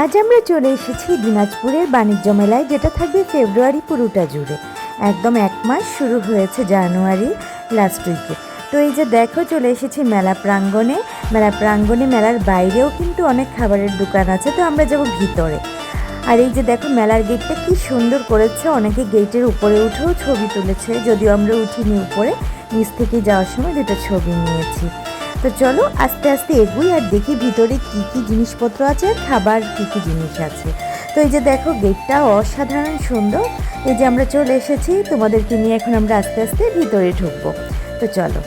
আজ আমরা চলে এসেছি দিনাজপুরের বাণিজ্য মেলায়, যেটা থাকবে ফেব্রুয়ারি পুরোটা জুড়ে। একদম এক মাস শুরু হয়েছে জানুয়ারি লাস্ট উইকে তো এই যে দেখো, চলে এসেছি মেলা প্রাঙ্গণে। মেলা প্রাঙ্গণে মেলার বাইরেও কিন্তু অনেক খাবারের দোকান আছে, তো আমরা যাব ভিতরে। আর এই যে দেখো, মেলার গেটটা কি সুন্দর করেছে। অনেকে গেটের উপরে উঠেও ছবি তুলেছে। যদিও আমরা উঠিনি উপরে, নিচ থেকে যাওয়ার সময় দুটো ছবি নিয়েছি। তো চলো আস্তে আস্তে এগুই আর দেখি ভিতরে কি কি জিনিসপত্র আছে আর খাবার কি কি জিনিস আছে। তো এই যে দেখো গেটটা অসাধারণ সুন্দর। এই যে আমরা চলে এসেছি, তোমাদেরকে নিয়ে এখন আমরা আস্তে আস্তে ভিতরে ঢুকবো। তো চলো।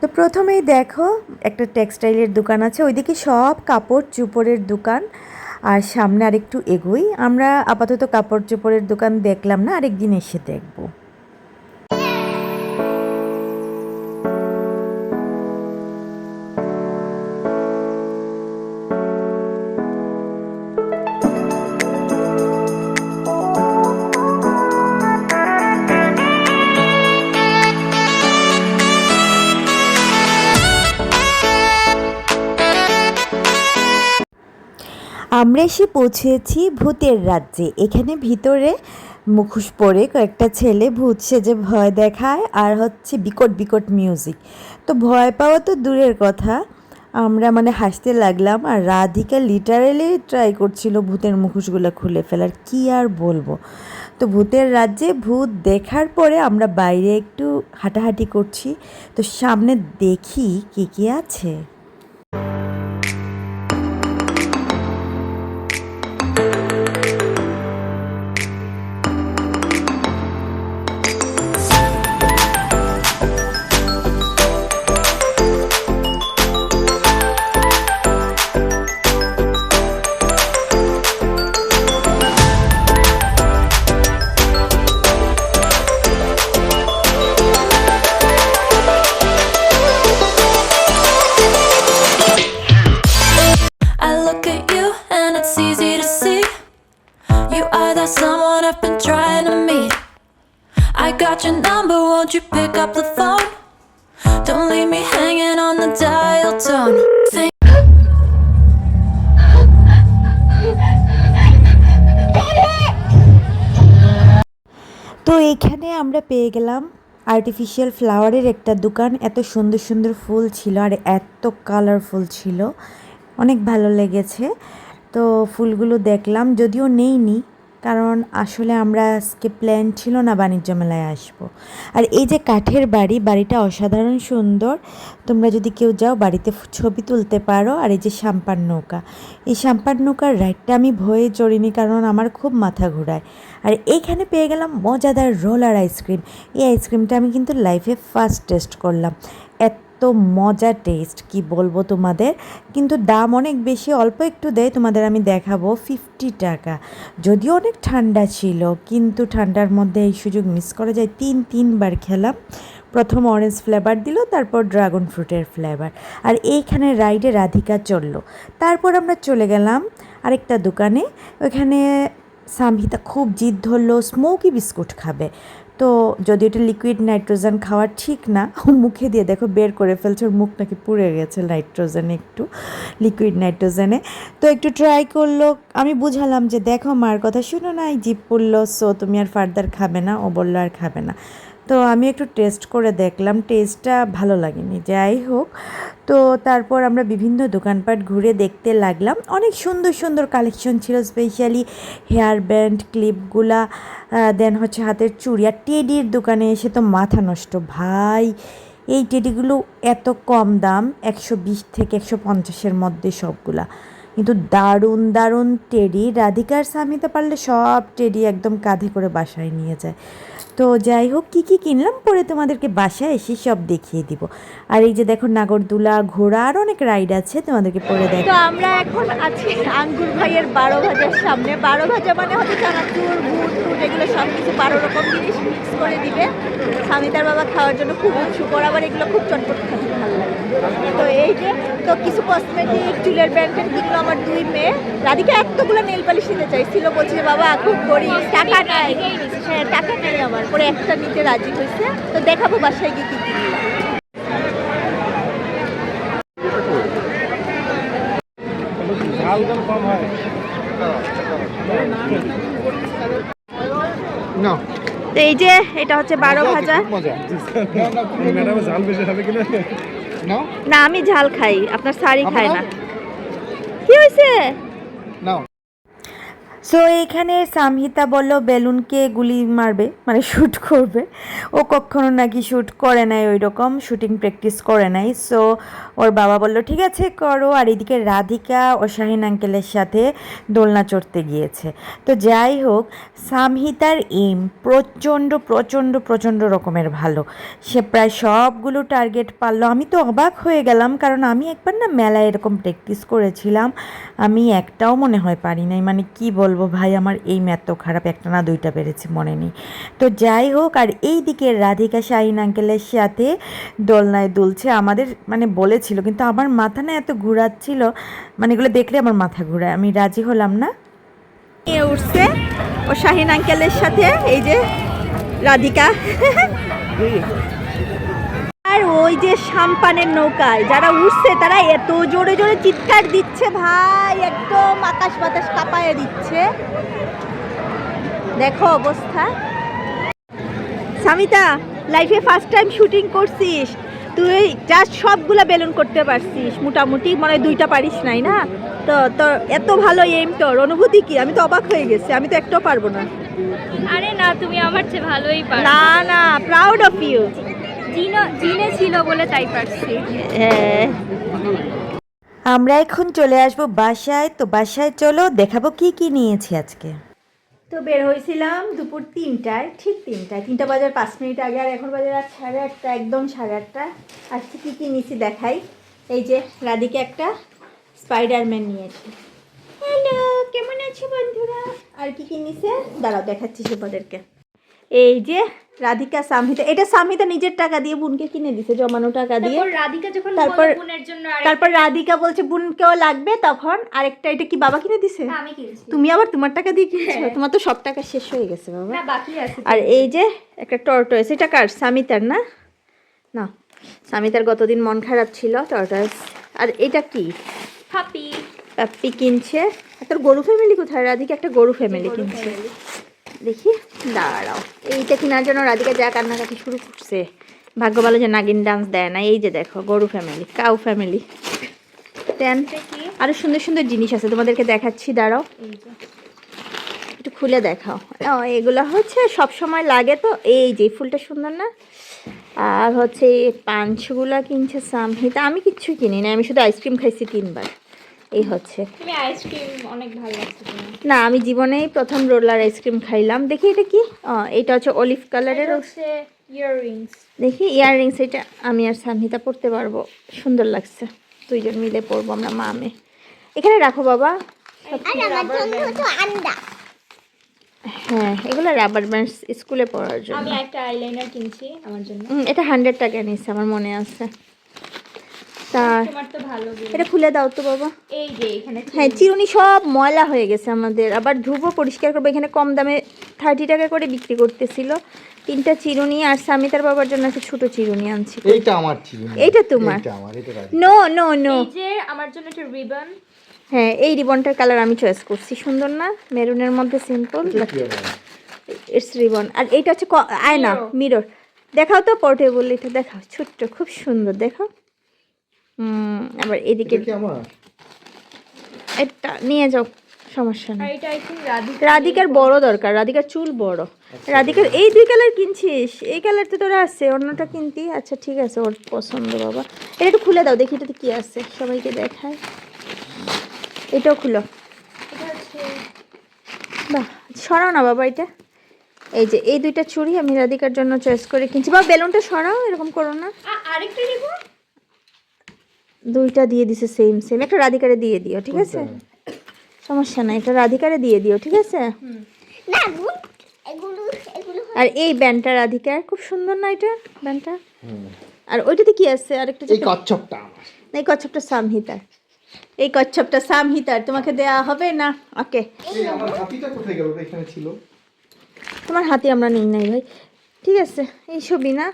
তো প্রথমেই দেখো, একটা টেক্সটাইলের দোকান আছে। ওইদিকে সব কাপড় চোপড়ের দোকান। আর সামনে আরেকটু এগোই। আমরা আপাতত কাপড় চোপড়ের দোকান দেখলাম না, আরেকদিন এসে দেখব। আমরা এসে পৌঁছেছি ভূতের রাজ্যে। এখানে ভিতরে মুখোশ পরে কয়েকটা ছেলে ভূত সেজে ভয় দেখায় আর হচ্ছে বিকট বিকট মিউজিক তো ভয় পাওয়া তো দূরের কথা। আমরা মানে হাসতে লাগলাম আর রাধিকা লিটারেলি ট্রাই করছিল ভূতের মুখোশগুলো খুলে ফেলার। কি আর বলব? তো ভূতের রাজ্যে ভূত দেখার পরে আমরা বাইরে একটু হাঁটাহাঁটি করছি। তো সামনে দেখি কে কে আছে। Got your number, won't you pick up the phone? Don't leave me hanging on the dial tone. Think তো এখানে আমরা পেয়ে গেলাম আর্টিফিশিয়াল ফ্লাওয়ারের একটা দোকান এত সুন্দর সুন্দর ফুল ছিল আর এত কালারফুল ছিল অনেক ভালো লেগেছে তো ফুলগুলো দেখলাম যদিও নেইনি কারণ আসলে আমরা আজকে প্ল্যান ছিল না বাণিজ্য মেলায় আসব। আর এই যে কাঠের বাড়ি, বাড়িটা অসাধারণ সুন্দর। তোমরা যদি কেউ যাও, বাড়িতে ছবি তুলতে পারো। আর এই যে সাম্পান নৌকা, এই সাম্পান নৌকার রাইডটা আমি ভয়ে চড়িনি কারণ আমার খুব মাথা ঘোরায়। আর এইখানে পেয়ে গেলাম মজাদার রোলার আইসক্রিম এই আইসক্রিমটা আমি কিন্তু লাইফে ফার্স্ট টেস্ট করলাম। এত মজা টেস্ট কি বলব তোমাদের? কিন্তু দাম অনেক বেশি, অল্প একটু দেয়, তোমাদের আমি দেখাবো। ফিফটি টাকা। যদিও অনেক ঠান্ডা ছিল, কিন্তু ঠান্ডার মধ্যে এই সুযোগ মিস করা যায়। তিন, তিনবার খেলাম। প্রথম অরেঞ্জ ফ্লেভার দিল, তারপর ড্রাগন ফ্রুটের ফ্লেভার আর এইখানে রাইডে রাধিকা চলল। তারপর আমরা চলে গেলাম আরেকটা দোকানে। ওখানে সামহিতা খুব জিদ ধরলো স্মোকি বিস্কুট খাবে। তো যদি এটা লিকুইড নাইট্রোজেন খাওয়া ঠিক না মুখে দিয়ে দেখো বের করে ফেলছে, ওর মুখ নাকি পুড়ে গেছে নাইট্রোজেনে একটু লিকুইড নাইট্রোজেনে তো একটু ট্রাই করল, আমি বুঝালাম যে দেখো মার কথা, শুনো না, এই জিপ পড়ল সো তুমি আর ফার্দার খাবে না। ও বলল, আর খাবে না। তো আমি একটু টেস্ট করে দেখলাম টেস্টটা ভালো লাগেনি। যাই হোক, তো তারপর আমরা বিভিন্ন দোকানপাট ঘুরে দেখতে লাগলাম। অনেক সুন্দর সুন্দর কালেকশন ছিল স্পেশালি হেয়ার ব্যান্ড ক্লিপগুলা দেন হচ্ছে হাতের চুড়ি। আর টেডির দোকানে এসে তো মাথা নষ্ট, ভাই। এই টেডিগুলো এত কম দাম, একশো বিশ থেকে একশো পঞ্চাশের মধ্যে সবগুলা। কিন্তু দারুণ দারুণ টেডি রাধিকার স্বামীতে পারলে সব টেডি একদম কাঁধে করে বাসায় নিয়ে যায়। তো যাই হোক, কী কী কিনলাম পরে তোমাদেরকে বাসায় এসে সব দেখিয়ে দিব। আর এই যে দেখো নাগরদোলা ঘোড়া, আর অনেক রাইড আছে, তোমাদেরকে পরে তো আমরা এখন আছি আঙ্গুর ভাইয়ের বারো ভাজার সামনে। বারো ভাজা মানে হচ্ছে চানাচুর বুট টুট এগুলো সব কিছু বারো রকম জিনিস মিক্স করে দিবে। স্বামী তার বাবা খাওয়ার জন্য খুব উৎসুক। আবার এগুলো খুব চটপট খেতে ভালো লাগে। তো এই যে তো কিছু কসমেটিক চুলের ব্যান্ডের কিনলো আমার দুই মেয়ে। রাধিকা এতগুলো নেল পালিশ নিতে চাইছিল বলছে যে বাবা খুব গরিব টাকা নাই। হ্যাঁ টাকা নেই আমার পরে একটা নিতে রাজি হয়েছে। তো দেখাবো বাসায় গিয়ে কি কিনলাম না। তো এই যে এটা হচ্ছে বারো ভাজা। নাও না আমি ঝাল খাই আপনার শাড়ি খাই না। কি হয়েছে নাও। সো এইখানে সামহিতা বলল বেলুনকে গুলি মারবে মানে শ্যুট করবে। ও কখনো নাকি শ্যুট করে নাই ওই রকম শুটিং প্র্যাকটিস করে নাই। সো ওর বাবা বলল, ঠিক আছে, করো। আর এদিকে রাধিকা ও শাহিন আঙ্কেলের সাথে দোলনা চড়তে গিয়েছে। তো যাই হোক সামহিতার এম প্রচণ্ড প্রচণ্ড প্রচণ্ড রকমের ভালো। সে প্রায় সবগুলো টার্গেট পারল। আমি তো অবাক হয়ে গেলাম, কারণ আমি একবার না মেলায় এরকম প্র্যাকটিস করেছিলাম। আমি একটাও মনে হয় পারি নাই। মানে কি বলব? ভাই, আমার এই এত খারাপ, একটা না দুইটা পেরেছি, মনে নেই। তো যাই হোক, আর এই দিকে রাধিকা, শাহিন আঙ্কেলের সাথে দোলনায় দুলছে। আমাদের মানে বলেছিল, কিন্তু আমার মাথা না এত ঘুরাচ্ছিল মানে এগুলো দেখলে আমার মাথা ঘুরায়। আমি রাজি হলাম না। উঠছে ও শাহিন আঙ্কেলের সাথে, এই যে রাধিকা। আর ওই যে সাম্পানের নৌকায় যারা উঠছে তারা এত জোরে জোরে চিৎকার দিচ্ছে ভাই একদম আকাশ বাতাস কাঁপায় দিচ্ছে। দেখো অবস্থা। সামিতা লাইফে ফার্স্ট টাইম শুটিং করছিস। তুই জাস্ট সবগুলা বেলুন করতে পারছিস মোটামুটি। মনে হয় দুইটা পারিস নাই না? তো তোর এত ভালো এম তোর। অনুভূতি কি? আমি তো অবাক হয়ে গেছি আমি তো একটাও পারব না। আরে না তুমি আমার চেয়ে ভালোই পারো। না না প্রাউড অফ ইউ জিনো ছিল বলে তাই পারছি। হ্যাঁ। আমরা এখন চলে আসব বাসায়। তো বাসায় চলো দেখাবো কি কি নিয়েছি আজকে। তো বের হয়েছিলাম দুপুর তিনটায় ঠিক তিনটায়। তিনটা বাজার পাঁচ মিনিট আগে আর এখন বাজার রাত সাড়ে আটটা একদম সাড়ে আটটা। আজকে কী কী নিয়েছি দেখাই। এই যে রাধিকে একটা স্পাইডারম্যান নিয়েছি। হ্যালো কেমন আছো বন্ধুরা? আর কী কী নিছে দাঁড়াও দেখাচ্ছি সেবাদেরকে এই যে রাধিকা সামহিতা এটা সামহিতা নিজের টাকা দিয়ে বোনকে কিনে দিছে জমানো টাকা দিয়ে। তারপর রাধিকা যখন তারপর বোনের জন্য আর তারপর রাধিকা বলছে বোনকেও লাগবে তখন আরেকটা এটা কি বাবা কিনে দিছে? আমি কিনছি। তুমি আবার তোমার টাকা দিয়ে কিনছো? তোমার তো সব টাকা শেষ হয়ে গেছে বাবা। না বাকি আছে। আর এই যে একটা টর্টয়েস এটা কার? সামিতার না? না সামিতার গতদিন মন খারাপ ছিল টর্টয়েস আর এটা কি? হাপি পাপ্পি কিনছে। আর তোর গরু ফ্যামিলি কোথায়? রাধিকা একটা গরু ফ্যামিলি কিনছে। দেখি দাঁড়াও। এইটা কেনার জন্য রাধিকা যা কান্নাকাটি শুরু করছে ভাগ্য ভালো যে নাগিন ডান্স দেয় না এই যে দেখো গরু ফ্যামিলি কাউ ফ্যামিলি দেন আরও সুন্দর সুন্দর জিনিস আছে তোমাদেরকে দেখাচ্ছি দাঁড়াও। একটু খুলে দেখাও। ও এগুলো হচ্ছে সব সময় লাগে তো এই যে ফুলটা সুন্দর না? আর হচ্ছে পাঞ্চগুলা কিনছে সামহিতা আমি কিচ্ছু কিনি না আমি শুধু আইসক্রিম খাইছি তিনবার। এই হচ্ছে। তুমি আইসক্রিম অনেক ভালো লাগছে না আমি জীবনেই প্রথম রোলার আইসক্রিম খাইলাম। দেখি এটা কি? এটা হচ্ছে অলিভ কালারের হচ্ছে ইয়াররিংস দেখি ইয়াররিংস এটা আমি আর সানহিতা পরতে পারব। সুন্দর লাগছে। দুইজন মিলে পরবো আমরা মামে এখানে রাখো বাবা। হ্যাঁ এগুলো রাবার ব্যান্ডস স্কুলে পড়ার জন্য। আমি একটা আইলাইনার কিনছি আমার জন্য। এটা হান্ড্রেড টাকা নিয়েছে আমার মনে আছে। এটা খুলে দাও তো বাবা। এই যে এখানে হ্যাঁ চিরুনি সব ময়লা হয়ে গেছে আমাদের। আবার ধুবো পরিষ্কার করব। এখানে কম দামে থার্টি টাকা করে বিক্রি করতেছিল। তিনটা চিরুনি আর সামিতার বাবার জন্য একটা ছোট চিরুনি আনছি। এইটা আমার ছিল না। এইটা তোমার? নো নো নো আমার জন্য একটা রিবন হ্যাঁ এই রিবনটার কালার আমি চয়েস করছি। সুন্দর না? মেরুনের মধ্যে সিম্পল? ইটস রিবন আর এইটা হচ্ছে ক- আয়না মিরর দেখাও তো পোর্টেবল এটা দেখাও। ছোট্ট খুব সুন্দর। দেখাও। আবার এদিকে এটা নিয়ে যাও সমস্যা আর নেই রাধিকার বড়। দরকার রাধিকার চুল বড়। রাধিকার এই দুই কালার কিনছিস? এই কালার তো তোরা আছে অন্যটা কিনতি? আচ্ছা ঠিক আছে ওর পছন্দ বাবা। এটা একটু খুলে দাও দেখি এটাতে কি আছে সবাইকে দেখায় এটাও খুলো। বাহ সরাও না বাবা এটা। এই যে এই দুইটা চুড়ি আমি রাধিকার জন্য চয়েস করে কিনছি। বা বেলুনটা সরাও এরকম করো না। আরেকটা দুইটা দিয়ে দিছে সেম সেম একটা রাধিকারে দিয়ে দিও ঠিক আছে? সমস্যা নাই এটা রাধিকারে দিয়ে দিও ঠিক আছে? আর এই ব্যান্ডটা রাধিকার খুব সুন্দর না এটা ব্যান্ডটা? আর ওইটাতে কি আছে? আরেকটা এই কচ্ছপটা আমার। না, এই কচ্ছপটা সামহিতার এই কচ্ছপটা সামহিতার তোমাকে দেয়া হবে না? ওকে। এই আমার হাতিটা কোথায় গেল? এখানে ছিল। তোমার হাতে আমরা নিই নাই ভাই। ঠিক আছে এই ছবি না?